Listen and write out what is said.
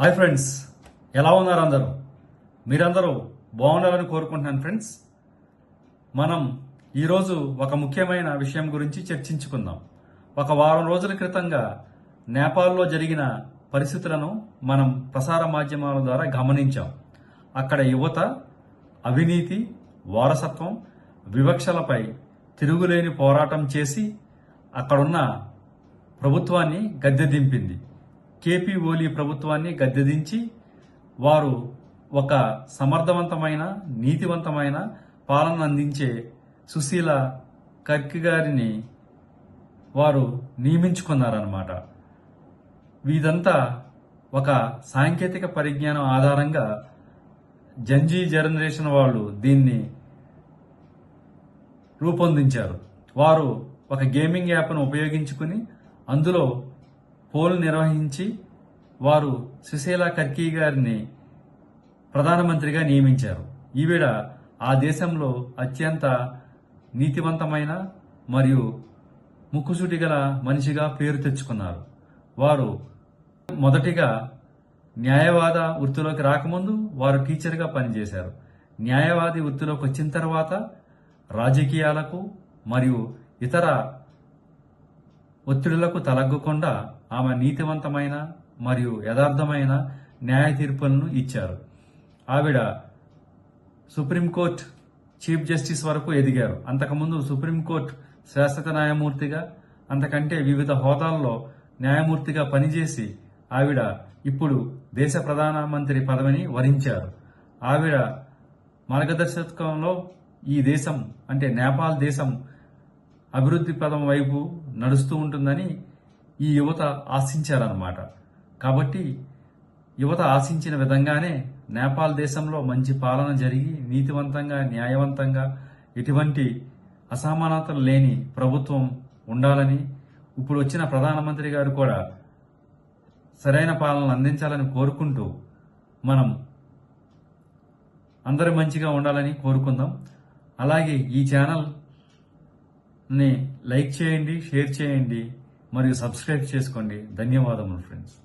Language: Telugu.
హాయ్ ఫ్రెండ్స్ ఎలా ఉన్నారు అందరూ? మీరందరూ బాగుండాలని కోరుకుంటున్నాను ఫ్రెండ్స్. మనం ఈరోజు ఒక ముఖ్యమైన విషయం గురించి చర్చించుకుందాం. ఒక వారం రోజుల క్రితంగా నేపాల్లో జరిగిన పరిస్థితులను మనం ప్రసార మాధ్యమాల ద్వారా గమనించాం. అక్కడ యువత అవినీతి వారసత్వం వివక్షలపై తిరుగులేని పోరాటం చేసి అక్కడున్న ప్రభుత్వాన్ని గద్దె దింపింది. కేపీ ఓలీ ప్రభుత్వాన్ని గద్దెదించి వారు ఒక సమర్థవంతమైన నీతివంతమైన పాలన అందించే సుశీల కర్కి గారిని వారు నియమించుకున్నారన్నమాట. వీదంతా ఒక సాంకేతిక పరిజ్ఞానం ఆధారంగా జంజీ జనరేషన్ వాళ్ళు దీన్ని రూపొందించారు. వారు ఒక గేమింగ్ యాప్ను ఉపయోగించుకుని అందులో పోల్ నిర్వహించి వారు సుశీల కర్కీ గారిని ప్రధానమంత్రిగా నియమించారు. ఈవిడ ఆ దేశంలో అత్యంత నీతివంతమైన మరియు ముక్కుసూటి గల మనిషిగా పేరు తెచ్చుకున్నారు. వారు మొదటిగా న్యాయవాద వృత్తిలోకి రాకముందు వారు టీచర్గా పనిచేశారు. న్యాయవాది వృత్తిలోకి వచ్చిన తర్వాత రాజకీయాలకు మరియు ఇతర ఒత్తిడులకు తలగ్గకుండా ఆమె నీతివంతమైన మరియు యథార్థమైన న్యాయ తీర్పులను ఇచ్చారు. ఆవిడ సుప్రీంకోర్టు చీఫ్ జస్టిస్ వరకు ఎదిగారు. అంతకుముందు సుప్రీంకోర్టు శాశ్వత న్యాయమూర్తిగా అంతకంటే వివిధ హోదాల్లో న్యాయమూర్తిగా పనిచేసి ఆవిడ ఇప్పుడు దేశ ప్రధానమంత్రి పదవిని వరించారు. ఆవిడ మార్గదర్శకత్వంలో ఈ దేశం అంటే నేపాల్ దేశం అభివృద్ధి పదం వైపు నడుస్తూ ఉంటుందని ఈ యువత ఆశించారన్నమాట. కాబట్టి యువత ఆశించిన విధంగానే నేపాల్ దేశంలో మంచి పాలన జరిగి నీతివంతంగా న్యాయవంతంగా ఎటువంటి అసమానతలు లేని ప్రభుత్వం ఉండాలని ఇప్పుడు వచ్చిన ప్రధానమంత్రి గారు కూడా సరైన పాలన అందించాలని కోరుకుంటూ మనం అందరూ మంచిగా ఉండాలని కోరుకుందాం. అలాగే ఈ ఛానల్ ని లైక్ చేయండి షేర్ చేయండి మరియు సబ్స్క్రైబ్ చేసుకోండి. ధన్యవాదములు ఫ్రెండ్స్.